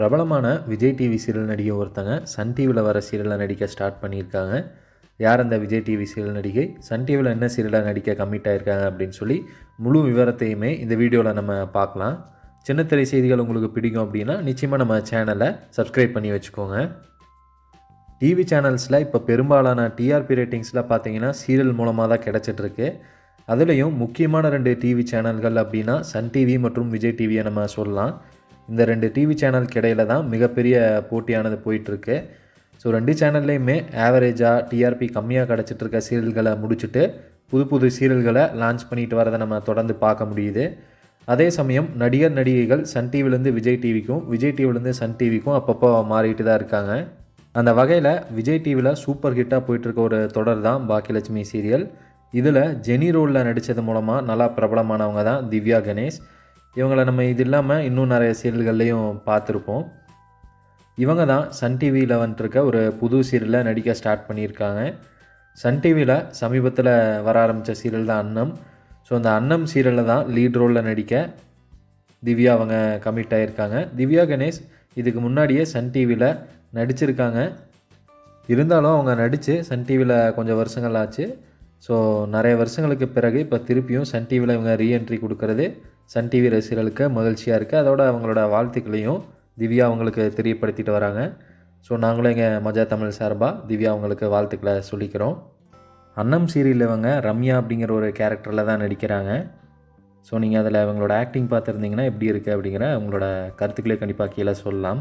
பிரபலமான Vijay TV serial நடிகை ஒருத்தங்க சன் டிவியில் வர சீரியலில் நடிக்க ஸ்டார்ட் பண்ணியிருக்காங்க. யார் அந்த விஜய் டிவி சீரியல் நடிகை? சன் டிவியில் என்ன சீரியலில் நடிக்க கமிட் ஆகிருக்காங்க அப்படின்னு சொல்லி முழு விவரத்தையுமே இந்த வீடியோவில் நம்ம பார்க்கலாம். சின்னத்திரை செய்திகள் உங்களுக்கு பிடிக்கும் அப்படின்னா நிச்சயமாக நம்ம சேனலை சப்ஸ்கிரைப் பண்ணி வச்சுக்கோங்க. டிவி சேனல்ஸில் இப்போ பெரும்பாலான டிஆர்பி ரேட்டிங்ஸில் பார்த்தீங்கன்னா சீரியல் மூலமாக தான் கிடச்சிட்ருக்கு. அதுலேயும் முக்கியமான ரெண்டு டிவி சேனல்கள் அப்படின்னா சன் டிவி மற்றும் விஜய் டிவியை நம்ம சொல்லலாம். இந்த ரெண்டு டிவி சேனலுக்கு இடையில தான் மிகப்பெரிய போட்டியானது போயிட்டுருக்கு. ஸோ ரெண்டு சேனல்லையுமே ஆவரேஜாக டிஆர்பி கம்மியாக கிடச்சிட்டு இருக்க சீரியல்களை முடிச்சுட்டு புது புது சீரியல்களை லான்ச் பண்ணிட்டு வரதை நம்ம தொடர்ந்து பார்க்க முடியுது. அதே சமயம் நடிகர் நடிகைகள் சன் டிவிலேருந்து விஜய் டிவிக்கும் விஜய் டிவிலேருந்து சன் டிவிக்கும் அப்பப்போ மாறிட்டு தான் இருக்காங்க. அந்த வகையில் விஜய் டிவியில் சூப்பர் ஹிட்டாக போயிட்டுருக்க ஒரு தொடர் தான் பாக்கியலட்சுமி சீரியல். இதில் ஜெனி ரோலில் நடித்தது மூலமாக நல்லா பிரபலமானவங்க தான் திவ்யா கணேஷ். இவங்களை நம்ம இது இல்லாமல் இன்னும் நிறைய சீரியல்கள்லையும் பார்த்துருப்போம். இவங்க தான் சன் டிவியில் வந்துட்டுருக்க ஒரு புது சீரியலில் நடிக்க ஸ்டார்ட் பண்ணியிருக்காங்க. சன் டிவியில் சமீபத்தில் வர ஆரம்பித்த சீரியல் தான் அன்னம். ஸோ அந்த அன்னம் சீரியலில் தான் லீட் ரோலில் நடிக்க திவ்யா அவங்க கமிட் ஆகியிருக்காங்க திவ்யா கணேஷ் இதுக்கு முன்னாடியே சன் டிவியில் நடிச்சிருக்காங்க. இருந்தாலும் அவங்க நடித்து சன் டிவியில் கொஞ்சம் வருஷங்கள் ஆச்சு. ஸோ நிறைய வருஷங்களுக்கு பிறகு இப்போ திருப்பியும் சன் டிவியில் இவங்க ரீஎன்ட்ரி கொடுக்கறது சன் டிவி ரசிகர்களுக்கு மகிழ்ச்சியாக இருக்குது அதோட அவங்களோட வாழ்த்துக்களையும் திவ்யா அவங்களுக்கு தெரியப்படுத்திட்டு வராங்க. ஸோ நாங்களும் எங்கள் மஜா தமிழ் சார்பாக திவ்யா அவங்களுக்கு வாழ்த்துக்களை சொல்லிக்கிறோம். அன்னம் சீரியலில் இவங்க ரம்யா அப்படிங்கிற ஒரு கேரக்டரில் தான் நடிக்கிறாங்க. ஸோ நீங்கள் அதில் அவங்களோட ஆக்டிங் பார்த்துருந்தீங்கன்னா எப்படி இருக்குது அப்படிங்கிற உங்களோட கருத்துக்களை கண்டிப்பாக கீழே சொல்லலாம்.